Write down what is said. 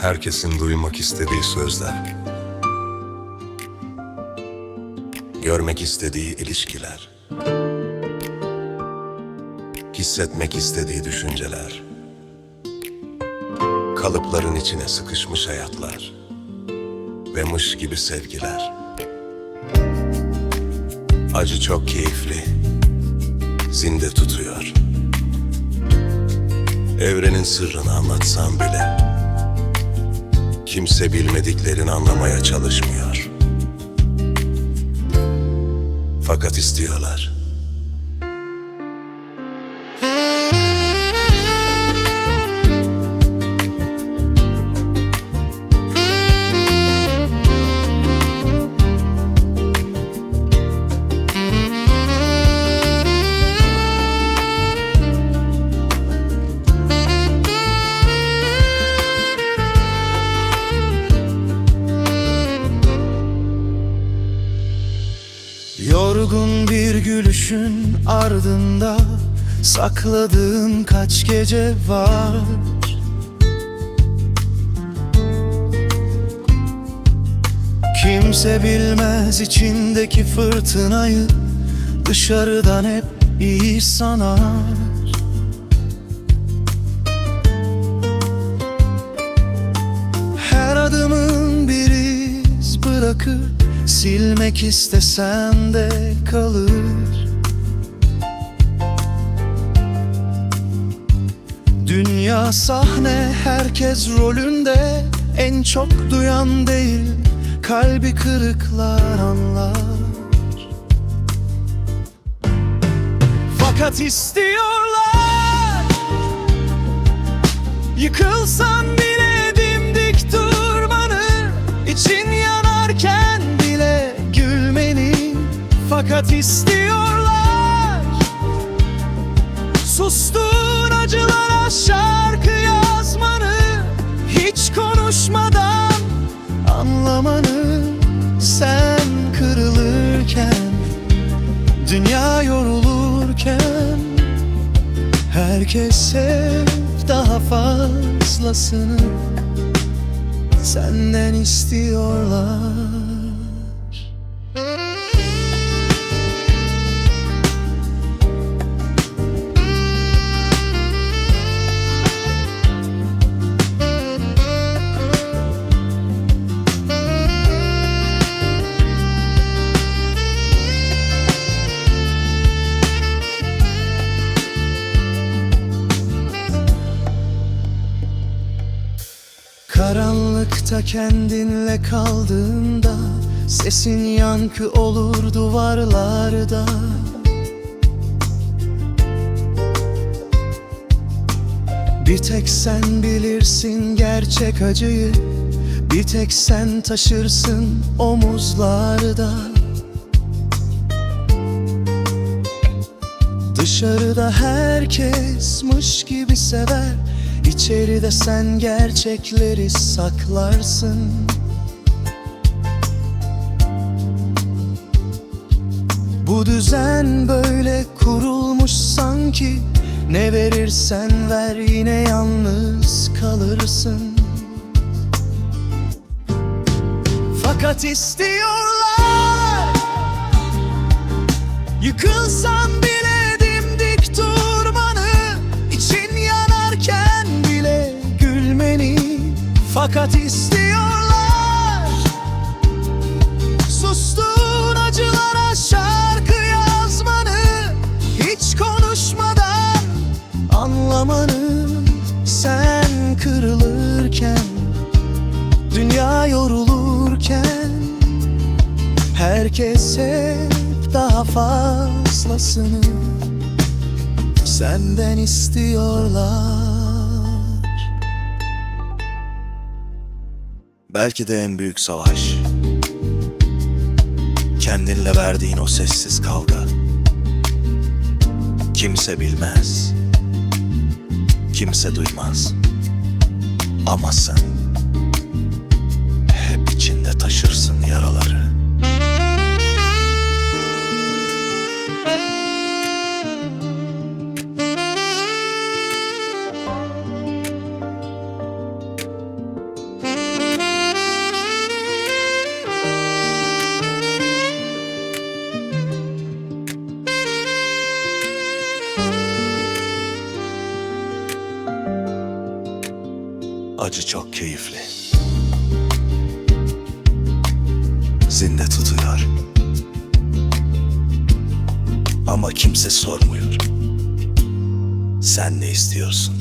Herkesin duymak istediği sözler. Görmek istediği ilişkiler. Hissetmek istediği düşünceler. Kalıpların içine sıkışmış hayatlar. Ve mış gibi sevgiler. Acı çok keyifli. Zinde tutuyor. Evrenin sırrını anlatsam bile kimse bilmediklerini anlamaya çalışmıyor. Fakat istiyorlar. Yorgun bir gülüşün ardında Sakladığım kaç gece var. Kimse bilmez içindeki fırtınayı Dışarıdan hep iyi sanar. Her adımın bir iz bırakır Silmek istesen de kalır. Dünya sahne herkes rolünde. En çok duyan değil Kalbi kırıklar anlar. Fakat istiyorlar Yıkılsan bile Fakat istiyorlar. Sustuğun acılara şarkı yazmanı Hiç konuşmadan anlamanı. Sen kırılırken Dünya yorulurken Herkes hep daha fazlasını Senden istiyorlar Karanlıkta kendinle kaldığında Sesin yankı olur duvarlarda. Bir tek sen bilirsin gerçek acıyı Bir tek sen taşırsın omuzlarda. Dışarıda herkesmiş gibi sever İçeride sen gerçekleri saklarsın. Bu düzen böyle kurulmuş sanki. Ne verirsen ver yine yalnız kalırsın. Fakat istiyorlar Yıkılsan bile Fakat istiyorlar. Sustuğun acılara şarkı yazmanı Hiç konuşmadan anlamanı. Sen kırılırken Dünya yorulurken Herkes hep daha fazlasını Senden istiyorlar Belki de en büyük savaş. Kendinle verdiğin o sessiz kavga. Kimse bilmez. Kimse duymaz. Ama sen Acı çok keyifli. Zinde tutuyor. Ama kimse sormuyor. Sen ne istiyorsun?